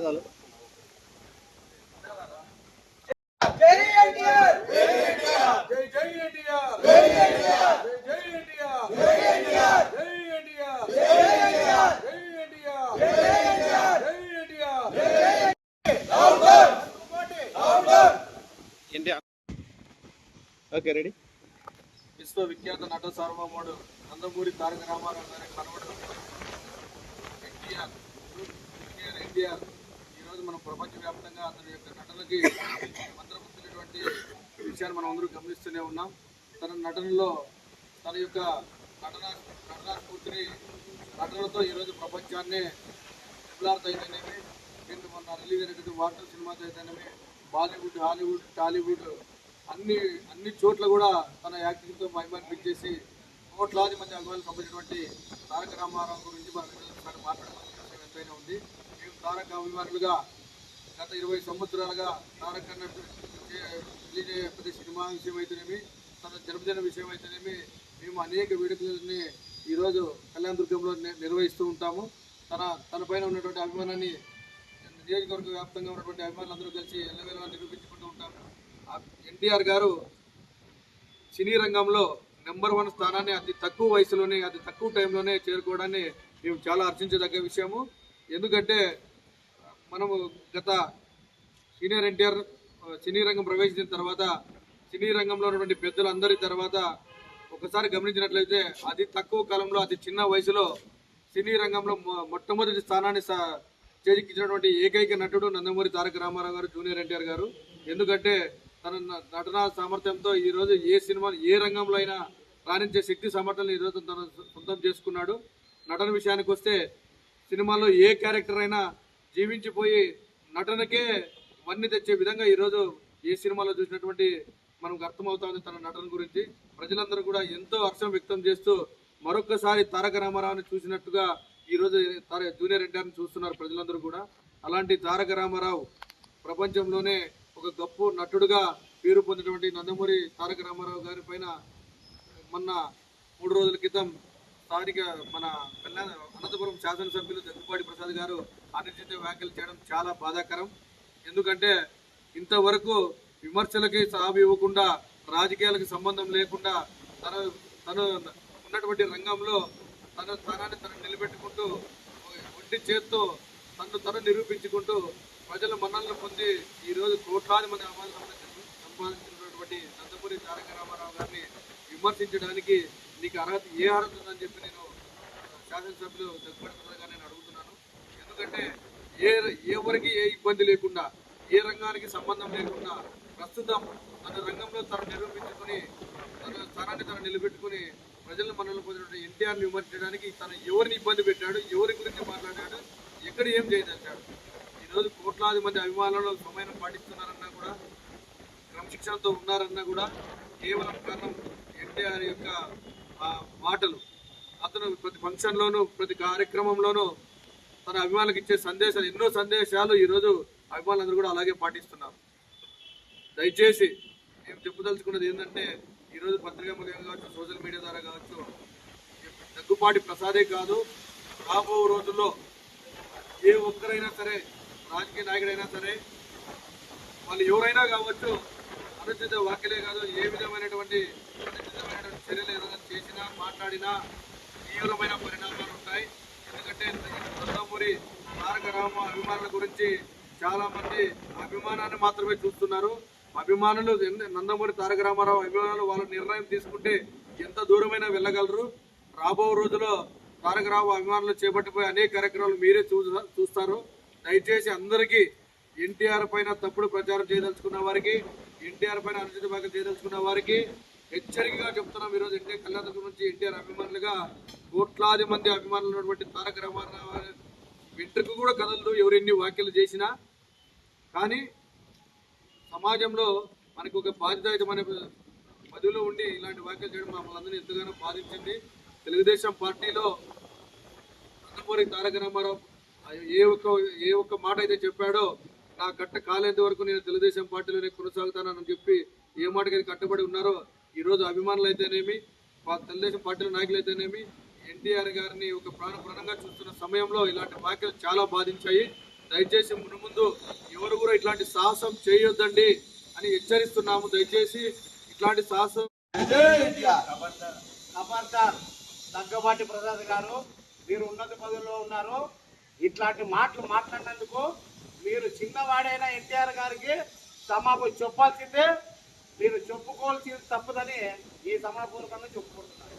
ధన్యవాదాలు okay ready విశ్వవిఖ్యాత నట సార్వభౌముడు నందమూరి తారక రామారావు గారి కనబడుతున్నారు అతని యొక్క నటనకి మంత్రపుత్రినటువంటి విషయాన్ని మనం అందరూ గమనిస్తూనే ఉన్నాం. తన నటనలో తన యొక్క నటన నటనా స్ఫూర్తిని నటనతో ఈరోజు ప్రపంచాన్నే విప్లార్త అయితేనేమి నేను మొన్న రిలీజ్ అయినటువంటి వాటర్ సినిమాతో అయితేనేమి బాలీవుడ్ హాలీవుడ్ టాలీవుడ్ అన్ని అన్ని చోట్ల కూడా తన యాక్టింగ్తో మైమర్పించేసి కోట్లాది మంది అభిమానులు సంబంధించినటువంటి తారక రామారావు గురించి మనం ఒకసారి విషయం ఎంతైనా ఉంది. మేము తారక అభిమానులుగా గత ఇరవై సంవత్సరాలుగా తారక ప్రతి సినిమా విషయం అయితేనేమి తన జన్మదిన విషయం అయితేనేమి మేము అనేక వేడుకలని ఈరోజు కళ్యాణ దుర్గంలో ని- నిర్వహిస్తూ ఉంటాము. తన తన పైన ఉన్నటువంటి అభిమానాన్ని నియోజకవర్గ వ్యాప్తంగా ఉన్నటువంటి అభిమానులందరూ కలిసి ఎల్లవేళ నిరూపించుకుంటూ ఉంటాము. ఎన్టీఆర్ గారు సినీ రంగంలో నెంబర్ వన్ స్థానాన్ని అతి తక్కువ వయసులోనే అతి తక్కువ టైంలోనే చేరుకోవడాన్ని మేము చాలా అర్చించదగ్గ విషయము. ఎందుకంటే మనము గత సీనియర్ ఎన్టీఆర్ సినీ రంగం ప్రవేశించిన తర్వాత సినీ రంగంలో ఉన్నటువంటి పెద్దలందరి తర్వాత ఒకసారి గమనించినట్లయితే అతి తక్కువ కాలంలో అతి చిన్న వయసులో సినీ రంగంలో మొట్టమొదటి స్థానాన్ని సా- చేజిక్కించినటువంటి ఏకైక నటుడు నందమూరి తారక రామారావు గారు జూనియర్ ఎన్టీఆర్ గారు. ఎందుకంటే తన నటనా సామర్థ్యంతో ఈరోజు ఏ సినిమా ఏ రంగంలో అయినా రాణించే శక్తి సామర్థ్యాలను ఈరోజు తను సొంతం చేసుకున్నాడు. నటన విషయానికి వస్తే సినిమాలో ఏ క్యారెక్టర్ అయినా జీవించిపోయి నటనకే వన్ని తెచ్చే విధంగా ఈరోజు ఏ సినిమాలో చూసినటువంటి మనకు అర్థమవుతుంది తన నటన గురించి. ప్రజలందరూ కూడా ఎంతో హర్షం వ్యక్తం చేస్తూ మరొకసారి తారక రామారావుని చూసినట్టుగా ఈరోజు తార జూనియర్ ఎన్టీఆర్ని చూస్తున్నారు ప్రజలందరూ కూడా. అలాంటి తారక రామారావు ప్రపంచంలోనే ఒక గొప్ప నటుడుగా పేరు పొందినటువంటి నందమూరి తారక రామారావు గారి పైన మొన్న మూడు రోజుల క్రితం స్థానిక మన కళ్యాణ అనంతపురం శాసనసభ్యులు దగ్గుపాటి ప్రసాద్ గారు అనుచిత వ్యాఖ్యలు చేయడం చాలా బాధాకరం. ఎందుకంటే ఇంతవరకు విమర్శలకి సాగు ఇవ్వకుండా రాజకీయాలకు సంబంధం లేకుండా తన తను ఉన్నటువంటి రంగంలో తన స్థానాన్ని తను నిలబెట్టుకుంటూ ఒంటి చేత్తో తను తను నిరూపించుకుంటూ ప్రజల మన్నలను పొంది ఈ రోజు కోట్లాది మంది అభిమానులు సంపాదించినటువంటి నందమూరి తారక రామారావు గారిని విమర్శించడానికి నీకు అర్హత ఏ అర్హత ఉందని చెప్పి నేను శాసనసభ్యులు దగ్గర గారు నేను అడుగుతున్నాను. ఎందుకంటే ఏ ఎవరికి ఏ ఇబ్బంది లేకుండా ఏ రంగానికి సంబంధం లేకుండా ప్రస్తుతం తన రంగంలో తను నిరూపించుకొని తన స్థానాన్ని తను నిలబెట్టుకుని ప్రజలను మనల్ని పొందిన ఎన్టీఆర్ని విమర్శించడానికి తను ఎవరిని ఇబ్బంది పెట్టాడు ఎవరి గురించి మాట్లాడాడు ఎక్కడ ఏం చేయదంటాడు ఈరోజు కోట్లాది మంది అభిమానులు సమయం పాటిస్తున్నారన్నా కూడా క్రమశిక్షణతో ఉన్నారన్నా కూడా కేవలం కారణం ఎన్టీఆర్ యొక్క మాటలు. అతను ప్రతి ఫంక్షన్లోనూ ప్రతి కార్యక్రమంలోనూ తన అభిమానులకు ఇచ్చే సందేశాలు ఎన్నో సందేశాలు ఈరోజు అభిమానులందరూ కూడా అలాగే పాటిస్తున్నారు. దయచేసి మేము చెప్పదలుచుకున్నది ఏంటంటే ఈరోజు పత్రికా మూలంగా కావచ్చు సోషల్ మీడియా ద్వారా కావచ్చు దగ్గుపాటి ప్రసాదే కాదు. రాబో రోజుల్లో ఏ ఒక్కరైనా సరే రాజకీయ నాయకుడైనా సరే వాళ్ళు ఎవరైనా కావచ్చు అనుచిత వ్యాఖ్యలే కాదు ఏ విధమైనటువంటి అనుచితమైనటువంటి చర్యలు ఏదైనా చేసినా మాట్లాడినా తీవ్రమైన పరిణామాలు ఉంటాయి. ఎందుకంటే నందమూరి తారక రామ అభిమానుల గురించి చాలామంది అభిమానాన్ని మాత్రమే చూస్తున్నారు. అభిమానులు నందమూరి తారక రామారావు అభిమానులు వాళ్ళ నిర్ణయం తీసుకుంటే ఎంత దూరమైనా వెళ్ళగలరు? రాబో రోజుల్లో తారక రావు అభిమానులు చేపట్టిపోయే అనేక కార్యక్రమాలు మీరే చూ చూస్తారు. దయచేసి అందరికీ ఎన్టీఆర్ పైన తప్పుడు ప్రచారం చేయదలుచుకున్న వారికి ఎన్టీఆర్ పైన అనుచిత భాగం చేయదలుచుకున్న వారికి హెచ్చరికగా చెప్తున్నాం ఈరోజు ఎన్టీ కళ్యాణ నుంచి ఎన్టీఆర్ అభిమానులుగా కోట్లాది మంది అభిమానులు ఉన్నటువంటి తారక రామారావు వెంట్రుకు కూడా కదలదు ఎవరెన్ని వ్యాఖ్యలు చేసినా. కానీ సమాజంలో మనకు ఒక బాధ్యతాయుతమైన పదవిలో ఉండి ఇలాంటి వ్యాఖ్యలు చేయడం మమ్మల్ని ఎంతగానో బాధించింది. తెలుగుదేశం పార్టీలో నందమూరి తారక రామారావు ఏ ఒక్క ఏ ఒక్క మాట అయితే చెప్పాడో నా కట్ట కాలేంత వరకు నేను తెలుగుదేశం పార్టీలోనే కొనసాగుతానని చెప్పి ఏ మాటకి కట్టుబడి ఉన్నారో ఈరోజు అభిమానులు అయితేనేమి మా తెలుగుదేశం పార్టీల నాయకులు అయితేనేమి ఎన్టీఆర్ గారిని ఒక ప్రాణప్రాణంగా చూస్తున్న సమయంలో ఇలాంటి వ్యాఖ్యలు చాలా బాధించాయి. దయచేసి మునుముందు ఎవరు కూడా ఇట్లాంటి సాహసం చేయొద్దండి అని హెచ్చరిస్తున్నాము. దయచేసి ఇట్లాంటి సాహసం దగ్గబాటి ప్రసాద్ గారు మీరు ఉన్నత పదవిలో ఉన్నారు. ఇట్లాంటి మాటలు మాట్లాడినందుకు మీరు చిన్నవాడైన ఎన్టీఆర్ గారికి సమాపం చెప్పాల్సిందే. మీరు చెప్పుకోవాల్సింది తప్పదని ఈ సమాపూర్వకంగా చెప్పుకుంటున్నారు